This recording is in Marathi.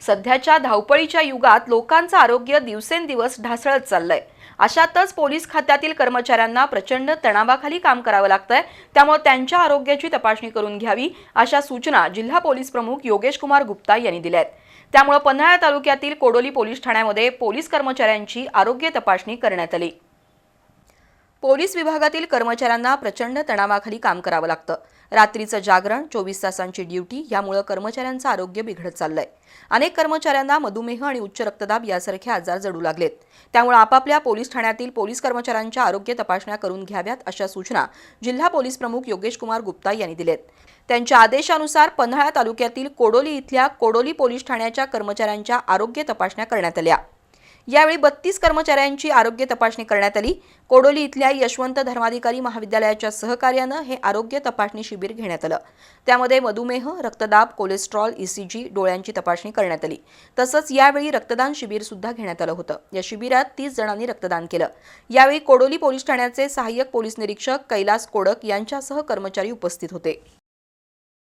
सध्याच्या धावपळीच्या युगात लोकांचं आरोग्य दिवसेंदिवस ढासळत चाललंय. अशातच पोलीस खात्यातील कर्मचाऱ्यांना प्रचंड तणावाखाली काम करावं लागतंय. त्यामुळे त्यांच्या आरोग्याची तपासणी करून घ्यावी अशा सूचना जिल्हा पोलीस प्रमुख योगेश कुमार गुप्ता यांनी दिल्या आहेत त्यामुळे पन्हाळा तालुक्यातील कोडोली पोलीस ठाण्यामध्ये पोलीस कर्मचाऱ्यांची आरोग्य तपासणी करण्यात आली. पोलीस विभागातील कर्मचाऱ्यांना प्रचंड तणावाखाली काम करावं लागतं. रात्रीचं जागरण चोवीस तासांची ड्युटी यामुळं कर्मचाऱ्यांचं आरोग्य बिघडत चाललंय. अनेक कर्मचाऱ्यांना मधुमेह आणि उच्च रक्तदाब यासारखे आजार जडू लागलेत. त्यामुळे आपापल्या पोलीस ठाण्यातील पोलीस कर्मचाऱ्यांच्या आरोग्य तपासण्या करून घ्याव्यात अशा सूचना जिल्हा पोलीस प्रमुख योगेश कुमार गुप्ता यांनी दिलेत. त्यांच्या आदेशानुसार पन्हाळा तालुक्यातील कोडोली इथल्या कोडोली पोलीस ठाण्याच्या कर्मचाऱ्यांच्या आरोग्य तपासण्या करण्यात आल्या. यावेळी बत्तीस कर्मचाऱ्यांची आरोग्य तपासणी करण्यात आली. कोडोली इथल्या यशवंत धर्माधिकारी महाविद्यालयाच्या सहकार्यानं हे आरोग्य तपासणी शिबिर घेण्यात आलं. त्यामध्ये मधुमेह रक्तदाब कोलेस्ट्रॉल ईसीजी डोळ्यांची तपासणी करण्यात आली. तसंच यावेळी रक्तदान शिबिर सुद्धा घेण्यात आलं होतं. या शिबिरात तीस जणांनी रक्तदान केलं. यावेळी कोडोली पोलीस ठाण्याचे सहाय्यक पोलीस निरीक्षक कैलास कोडक यांच्यासह कर्मचारी उपस्थित होते.